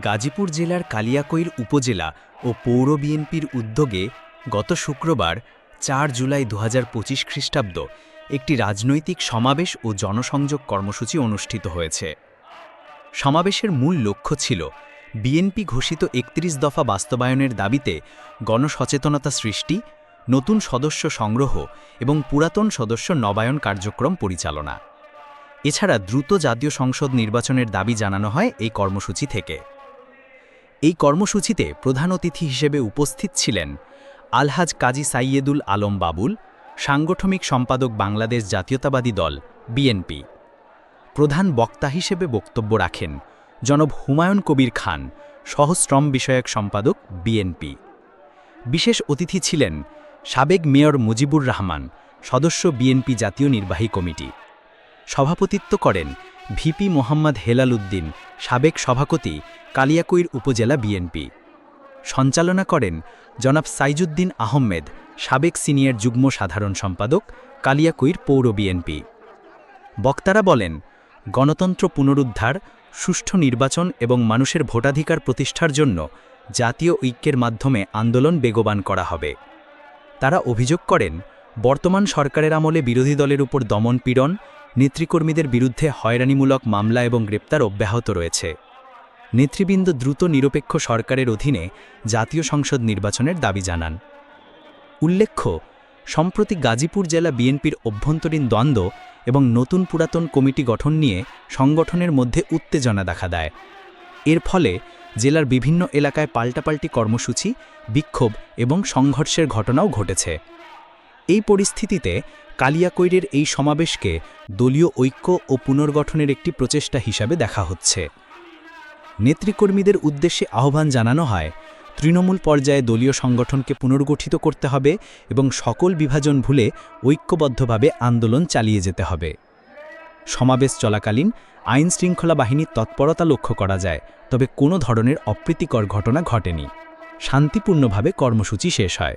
গাজীপুর জেলার কালিয়াকৈর উপজেলা ও পৌর বিএনপির উদ্যোগে গত শুক্রবার, চার জুলাই দু হাজার পঁচিশ খ্রিস্টাব্দ, একটি রাজনৈতিক সমাবেশ ও জনসংযোগ কর্মসূচি অনুষ্ঠিত হয়েছে। সমাবেশের মূল লক্ষ্য ছিল বিএনপি ঘোষিত একত্রিশ দফা বাস্তবায়নের দাবিতে গণসচেতনতা সৃষ্টি, নতুন সদস্য সংগ্রহ এবং পুরাতন সদস্য নবায়ন কার্যক্রম পরিচালনা। এছাড়া দ্রুত জাতীয় সংসদ নির্বাচনের দাবি জানানো হয় এই কর্মসূচি থেকে। এই কর্মসূচিতে প্রধান অতিথি হিসেবে উপস্থিত ছিলেন আলহাজ কাজী সাইয়েদুল আলম বাবুল, সাংগঠনিক সম্পাদক বাংলাদেশ জাতীয়তাবাদী দল, বিএনপি। প্রধান বক্তা হিসেবে বক্তব্য রাখেন জনব হুমায়ুন কবির খান, সহশ্রম বিষয়ক সম্পাদক, বিএনপি। বিশেষ অতিথি ছিলেন সাবেক মেয়র মুজিবুর রহমান, সদস্য বিএনপি জাতীয় নির্বাহী কমিটি। সভাপতিত্ব করেন ভিপি মোহাম্মদ হেলাল উদ্দিন সাবেক সভাপতি কালিয়াকৈর উপজেলা বিএনপি। সঞ্চালনা করেন জনাব সাইজুদ্দিন আহমেদ, সাবেক সিনিয়র যুগ্ম সাধারণ সম্পাদক কালিয়াকৈর পৌর বিএনপি। বক্তারা বলেন, গণতন্ত্র পুনরুদ্ধার, সুষ্ঠু নির্বাচন এবং মানুষের ভোটাধিকার প্রতিষ্ঠার জন্য জাতীয় ঐক্যের মাধ্যমে আন্দোলন বেগবান করা হবে। তারা অভিযোগ করেন, বর্তমান সরকারের আমলে বিরোধী দলের উপর দমনপীড়ন নেতৃকর্মীদের বিরুদ্ধে হয়রানিমূলক মামলা এবং গ্রেপ্তার অব্যাহত রয়েছে। নেতৃবৃন্দ দ্রুত নিরপেক্ষ সরকারের অধীনে জাতীয় সংসদ নির্বাচনের দাবি জানান। উল্লেখ্য, সম্প্রতি গাজীপুর জেলা বিএনপির অভ্যন্তরীণ দ্বন্দ্ব এবং নতুন পুরাতন কমিটি গঠন নিয়ে সংগঠনের মধ্যে উত্তেজনা দেখা দেয়। এর ফলে জেলার বিভিন্ন এলাকায় পাল্টাপাল্টি কর্মসূচি, বিক্ষোভ এবং সংঘর্ষের ঘটনাও ঘটেছে। এই পরিস্থিতিতে কালিয়াকৈরের এই সমাবেশকে দলীয় ঐক্য ও পুনর্গঠনের একটি প্রচেষ্টা হিসাবে দেখা হচ্ছে। নেতৃকর্মীদের উদ্দেশ্যে আহ্বান জানানো হয়, তৃণমূল পর্যায়ে দলীয় সংগঠনকে পুনর্গঠিত করতে হবে এবং সকল বিভাজন ভুলে ঐক্যবদ্ধভাবে আন্দোলন চালিয়ে যেতে হবে। সমাবেশ চলাকালীন আইন শৃঙ্খলা বাহিনীর তৎপরতা লক্ষ্য করা যায়, তবে কোনো ধরনের অপ্রীতিকর ঘটনা ঘটেনি। শান্তিপূর্ণভাবে কর্মসূচি শেষ হয়।